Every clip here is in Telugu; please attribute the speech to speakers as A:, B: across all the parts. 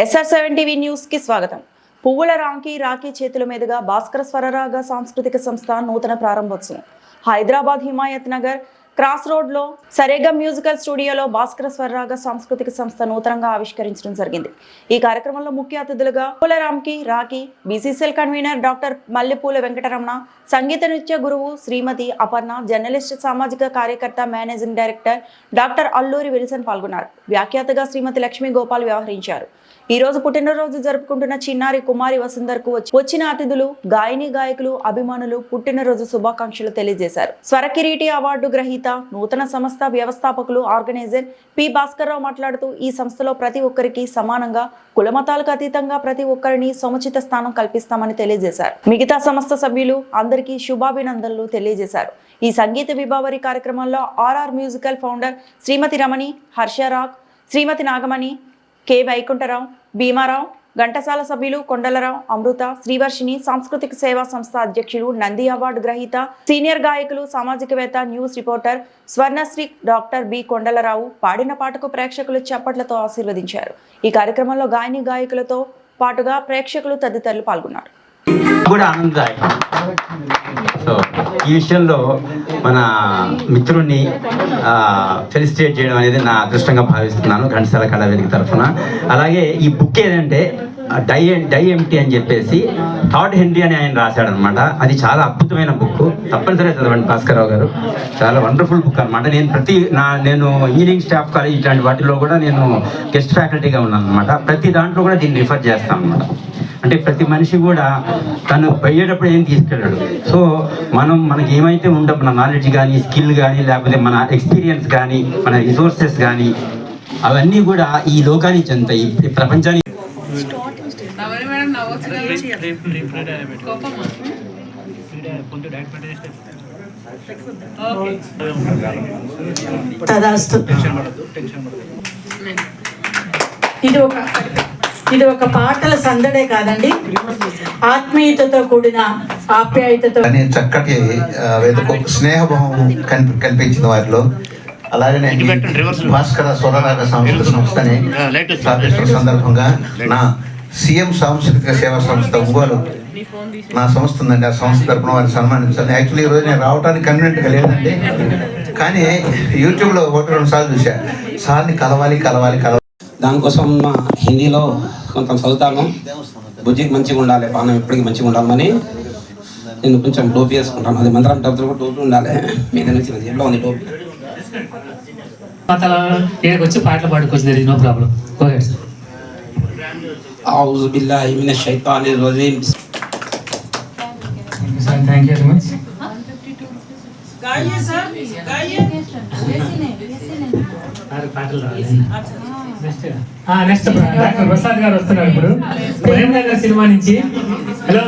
A: ఎస్ఆర్ సెవెన్ టీవీ న్యూస్కి స్వాగతం. పువ్వుల రాంకి రాఖీ చేతుల మీదుగా భాస్కర స్వరరాగ సాంస్కృతిక సంస్థ నూతన ప్రారంభోత్సవం. హైదరాబాద్ హిమాయత్ నగర్ క్రాస్ రోడ్లో సరేగా మ్యూజికల్ స్టూడియోలో భాస్కర స్వరరాగ సాంస్కృతిక సంస్థ నూతనంగా ఆవిష్కరించడం జరిగింది. ఈ కార్యక్రమంలో ముఖ్య అతిథులుగా Pularanki Rakhi BCCL convener doctor Mallepula Venkataramana Sangeetha నృత్య గురువు శ్రీమతి అపర్ణ జర్నలిస్ట్ సామాజిక కార్యకర్త managing director doctor Alluri Wilson పాల్గొన్నారు. వ్యాఖ్యాతగా శ్రీమతి లక్ష్మీ గోపాల్ వ్యవహరించారు. ఈ రోజు పుట్టినరోజు జరుపుకుంటున్న చిన్నారి కుమారి వసుందర్కు వచ్చిన అతిథులు గాయని గాయకులు అభిమానులు పుట్టినరోజు శుభాకాంక్షలు తెలియజేశారు. స్వరకిరీటి అవార్డు గ్రహీత నూతన సంస్థ వ్యవస్థాపకులు ఆర్గనైజర్ పి. భాస్కర్రావు మాట్లాడుతూ ఈ సంస్థలో ప్రతి ఒక్కరికి సమానంగా కులమతాలకు అతీతంగా ప్రతి ఒక్కరిని సముచిత స్థానం కల్పిస్తామని తెలియజేశారు. మిగతా సంస్థ సభ్యులు అందరికీ శుభాభినందనలు తెలియజేశారు. ఈ సంగీత విభావరి కార్యక్రమంలో RR musical founder Srimathi Ramani Harsharag Srimathi Nagamani K Vaikuntharao Bhimarao Ghantasala సభ్యులు కొండలరావు అమృత శ్రీవర్షిని సాంస్కృతిక సేవా సంస్థ అధ్యక్షులు నంది అవార్డు గ్రహీత సీనియర్ గాయకులు సామాజికవేత్త news reporter Swarnasri doctor B Kondalarao పాడిన పాటకు ప్రేక్షకులు చప్పట్లతో ఆశీర్వదించారు. ఈ కార్యక్రమంలో గాయని గాయకులతో పాటుగా ప్రేక్షకులు తదితరులు పాల్గొన్నారు.
B: కూడా ఆనందదాయకం. సో ఈ విషయంలో మన మిత్రుణ్ణి ఫెలిసిటేట్ చేయడం అనేది నా అదృష్టంగా భావిస్తున్నాను ఘంటసాల కళావేదిక తరఫున. అలాగే ఈ బుక్ ఏదంటే డై డై ఎంటీ అని చెప్పేసి థాట్ హెన్రీ అని ఆయన రాశాడనమాట అది చాలా అద్భుతమైన బుక్. తప్పనిసరిగా చదవండి భాస్కర్రావు గారు. చాలా వండర్ఫుల్ బుక్ అనమాట నేను ప్రతి నా నేను ఇంజనీరింగ్ స్టాఫ్ కాలేజ్ ఇట్లాంటి వాటిలో కూడా నేను గెస్ట్ ఫ్యాకల్టీగా ఉన్నాను అనమాట ప్రతి దాంట్లో కూడా దీన్ని రిఫర్ చేస్తాను అనమాట అంటే ప్రతి మనిషి కూడా తను పోయేటప్పుడు ఏం తీసుకెళ్ళాడు. సో మనం మనకి ఏమైతే ఉందో మన నాలెడ్జ్ కానీ స్కిల్ కానీ లేకపోతే మన ఎక్స్పీరియన్స్ కానీ మన రిసోర్సెస్ కానీ అవన్నీ కూడా ఈ లోకానికి చెందుతాయి ఈ ప్రపంచానికి
C: ఇది ఒక ఇది ఒక పాటల సందడే కాదండి. ఆత్మీయతతో కూడిన ఆప్యాయతతో
D: చక్కటి స్నేహభావం కల్పించిన వారిలో. అలాగనే ఈ భాస్కర స్వరరాగ సాంస్కృతిక సంస్థని స్థాపించిన సందర్భంగా నా సీఎం సాంస్కృతిక సేవా సంస్థ ఒంగోలు నా సంస్థ ఉందండి. ఆ సంస్థ తరపున వారిని సన్మానించాలి. యాక్చువల్లీ ఈరోజు నేను రావడానికి కన్వీనెంట్గా లేదండి. కానీ యూట్యూబ్లో ఒకటి రెండు సార్లు చూసా సార్ని కలవాలి కలవాలి కలవాలి.
E: దానికోసం మా హిందీలో కొంత చదువుతాను. బుజ్జికి మంచిగా ఉండాలి పానం ఎప్పటికీ మంచిగా ఉండాలని. నేను కొంచెం టోపీ వేసుకుంటాను అది మంత్రం టోపీ టోపీ ఉండాలి. మీద నుంచి ఎట్లా ఉంది టోపీ
F: అతను ఇక్కడికి వచ్చి పాటలు పాడుకోవచ్చు there is no problem. Okay sir much పాటలు next next doctor Prasad garu వస్తున్నారు ఇప్పుడు. ప్రేమనగర్ సినిమా నుంచి. హలో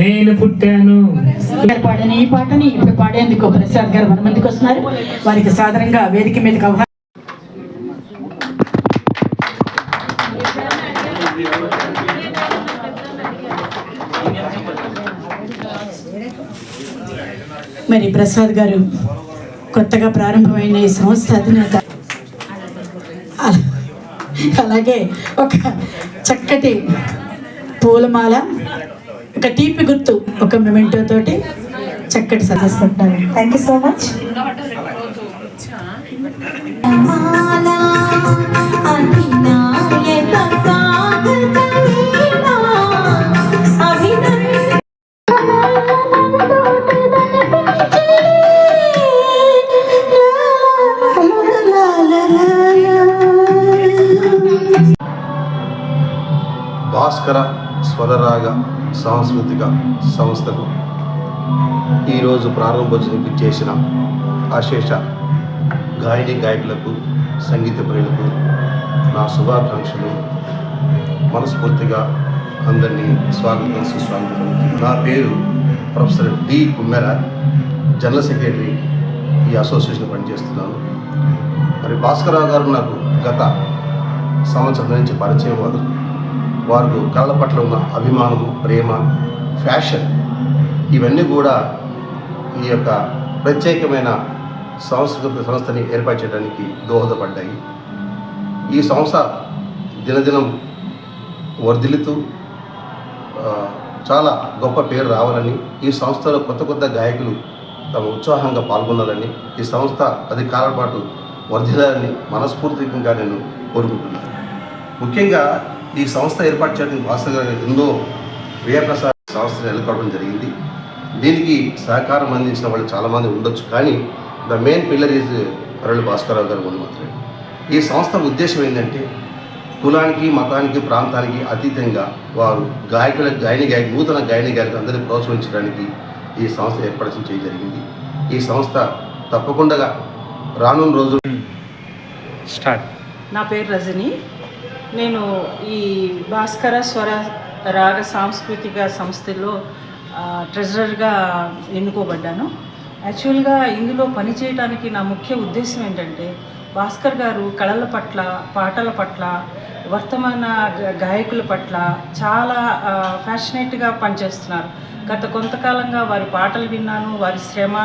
F: నేను పుట్టాను.
C: పాడిన ఈ పాటని ఇప్పుడు పాడేందుకు ప్రసాద్ గారు మన ముందుకు వస్తున్నారు. వారికి సాధారణంగా వేదిక మీదకి మరి ప్రసాద్ గారు కొత్తగా ప్రారంభమైన ఈ సంస్థ అధినేత అలాగే ఒక చక్కటి పూలమాల ఒక తీపి గుర్తు ఒక మెమెంటో తోటి చక్కటి సదస్సుకుంటున్నారు థ్యాంక్ యూ సో మచ్
G: మాలా స్వరరాగ సాంస్కృతిక సంస్థకు ఈరోజు ప్రారంభోత్సవం చేసిన అశేష గాయని గాయకులకు సంగీత ప్రియులకు నా శుభాకాంక్షలు. మనస్ఫూర్తిగా అందరినీ స్వాగతం సుస్వాగతం. నా పేరు professor D Kummera general secretary ఈ అసోసియేషన్ పనిచేస్తున్నాను. మరి భాస్కరరావు గారు నాకు గత సంవత్సరం నుంచి పరిచయం వారు. వారు కళ్ళ పట్ల ఉన్న అభిమానము ప్రేమ ఫ్యాషన్ ఇవన్నీ కూడా ఈ యొక్క ప్రత్యేకమైన సాంస్కృతిక సంస్థని ఏర్పాటు చేయడానికి దోహదపడ్డాయి. ఈ సంస్థ దినదినం వర్ధిల్లుతూ చాలా గొప్ప పేరు రావాలని ఈ సంస్థలో కొత్త కొత్త గాయకులు తమ ఉత్సాహంగా పాల్గొనాలని ఈ సంస్థ పది కాలాల పాటు వర్ధిల్లాలని మనస్ఫూర్తిగా నేను కోరుకుంటున్నాను. ముఖ్యంగా ఈ సంస్థ ఏర్పాటు చేయడానికి భాస్కర్ గారు ఎన్నో వ్యయప్రసాద సంస్థను నెలకొల్పడం జరిగింది. దీనికి సహకారం అందించిన వాళ్ళు చాలామంది ఉండొచ్చు కానీ the main pillar is Parali Bhaskararao garu ఉన్న మాత్రమే. ఈ సంస్థ ఉద్దేశం ఏంటంటే కులానికి మతానికి ప్రాంతానికి అతీతంగా వారు గాయకుల గాయని గాయ నూతన గాయని గాయకులు అందరినీ ప్రోత్సహించడానికి ఈ సంస్థ ఏర్పడడం చేయడం జరిగింది. ఈ సంస్థ తప్పకుండా రానున్న రోజు
C: నా పేరు రజని. నేను ఈ భాస్కర స్వర రాగ సాంస్కృతిక సంస్థలో ట్రెజరర్గా ఎన్నుకోబడ్డాను. యాక్చువల్గా ఇందులో పనిచేయడానికి నా ముఖ్య ఉద్దేశం ఏంటంటే భాస్కర్ గారు కళల పట్ల పాటల పట్ల వర్తమాన గాయకుల పట్ల చాలా ఫ్యాషనేట్గా పనిచేస్తున్నారు. గత కొంతకాలంగా వారి పాటలు విన్నాను వారి శ్రమ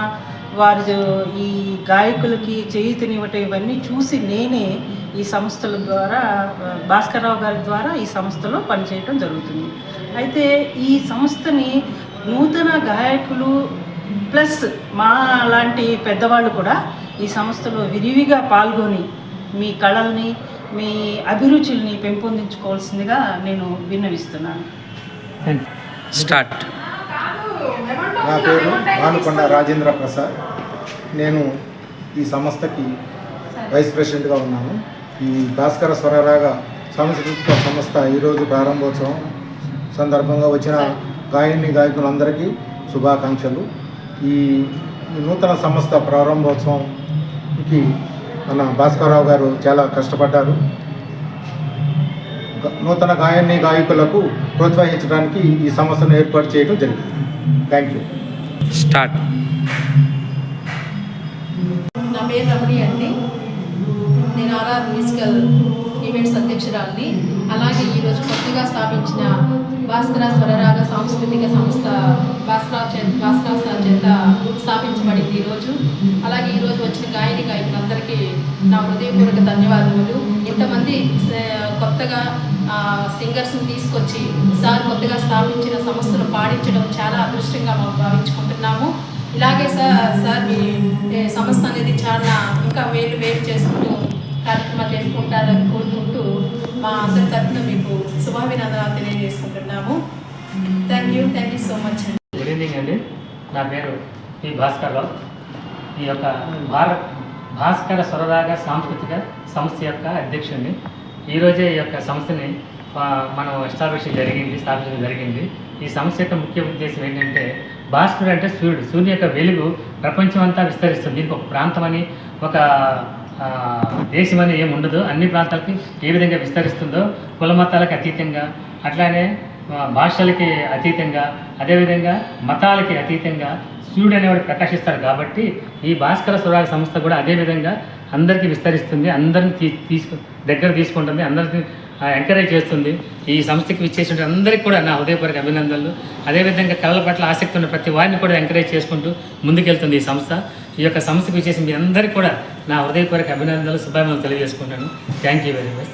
C: వారు ఈ గాయకులకి చేయుతనివ్వటం ఇవన్నీ చూసి నేనే ఈ సంస్థల ద్వారా భాస్కర్రావు గారి ద్వారా ఈ సంస్థలో పనిచేయటం జరుగుతుంది. అయితే ఈ సంస్థని నూతన గాయకులు ప్లస్ మా లాంటి పెద్దవాళ్ళు కూడా ఈ సంస్థలో విరివిగా పాల్గొని మీ కళల్ని మీ అభిరుచుల్ని పెంపొందించుకోవాల్సిందిగా నేను విన్నవిస్తున్నాను.
F: స్టార్ట్
H: నా పేరు భానుకొండ రాజేంద్ర ప్రసాద్. నేను ఈ సంస్థకి వైస్ ప్రెసిడెంట్గా ఉన్నాను. ఈ భాస్కర స్వరరాగ సాంస్కృతిక సంస్థ ఈరోజు ప్రారంభోత్సవం సందర్భంగా వచ్చిన గాయని గాయకులందరికీ శుభాకాంక్షలు. ఈ నూతన సంస్థ ప్రారంభోత్సవంకి మన భాస్కరరావు గారు చాలా కష్టపడ్డారు. నూతన గాయని గాయకులకు ప్రోత్సహించడానికి ఈ సంస్థను ఏర్పాటు చేయడం జరిగింది. థ్యాంక్ యూ
F: స్టార్ట్
I: నా పేరు రమణి అండి. నేను ఆర్ఆర్ మ్యూజికల్ ఈవెంట్స్ అధ్యక్షురాలిని. అలాగే ఈరోజు కొత్తగా స్థాపించిన భాస్కర స్వరరాగ సాంస్కృతిక సంస్థ భాస్కరావు సార్ చేత స్థాపించబడింది ఈరోజు అలాగే ఈరోజు వచ్చిన గాయని గాయకులందరికీ నా హృదయపూర్వక ధన్యవాదములు. ఇంతమంది కొత్తగా సింగర్స్ని తీసుకొచ్చి సార్ కొత్తగా స్థాపించిన సంస్థను పాడించడం చాలా అదృష్టంగా మేము భావించుకుంటున్నాము. ఇలాగే సార్ సార్ మీ సంస్థ అనేది చాలా ఇంకా మేలు వేలు చేసుకుంటూ కార్యక్రమాలు చేసుకుంటారని కోరుకుంటూ మా అందరి తరఫున మీకు శుభాభినందనాలు తెలియజేసుకుంటున్నాము. Thank you thank you so much అండి
F: గుడ్ ఈవినింగ్ అండి. నా పేరు పి భాస్కర్రావు ఈ యొక్క భారత్ భాస్కర స్వరరాగ సాంస్కృతిక సంస్థ యొక్క అధ్యక్షుడిని. ఈరోజే ఈ యొక్క సంస్థని మనం ఎస్టాబ్లిష్ జరిగింది స్థాపించడం జరిగింది. ఈ సంస్థ యొక్క ముఖ్య ఉద్దేశం ఏంటంటే భాస్కర్ అంటే సూర్యుడు. సూర్యుని యొక్క వెలుగు ప్రపంచం అంతా విస్తరిస్తుంది. దీనికి ఒక ప్రాంతం అని ఒక దేశం అని ఏమి ఉండదు. అన్ని ప్రాంతాలకి ఏ విధంగా విస్తరిస్తుందో కుల మతాలకు అతీతంగా అట్లానే భాషలకి అతీతంగా అదేవిధంగా మతాలకి అతీతంగా సూర్యుడు అనేవాడు ప్రకాశిస్తాడు కాబట్టి ఈ భాస్కర స్వరాగ సంస్థ కూడా అదేవిధంగా అందరికీ విస్తరిస్తుంది అందరిని తీ తీసుకు దగ్గర తీసుకుంటుంది అందరికీ ఎంకరేజ్ చేస్తుంది. ఈ సంస్థకి విచ్చేసిన అందరికీ కూడా నా హృదయపూర్వక అభినందనలు. అదేవిధంగా కళల పట్ల ఆసక్తి ఉన్న ప్రతి వారిని కూడా ఎంకరేజ్ చేసుకుంటూ ముందుకెళ్తుంది ఈ సంస్థ. ఈ యొక్క సంస్థకు విచ్చేసిన మీ అందరికీ కూడా నా హృదయపూర్వక అభినందనలు శుభాభినందనలు తెలియజేసుకుంటాను థ్యాంక్ యూ వెరీ మచ్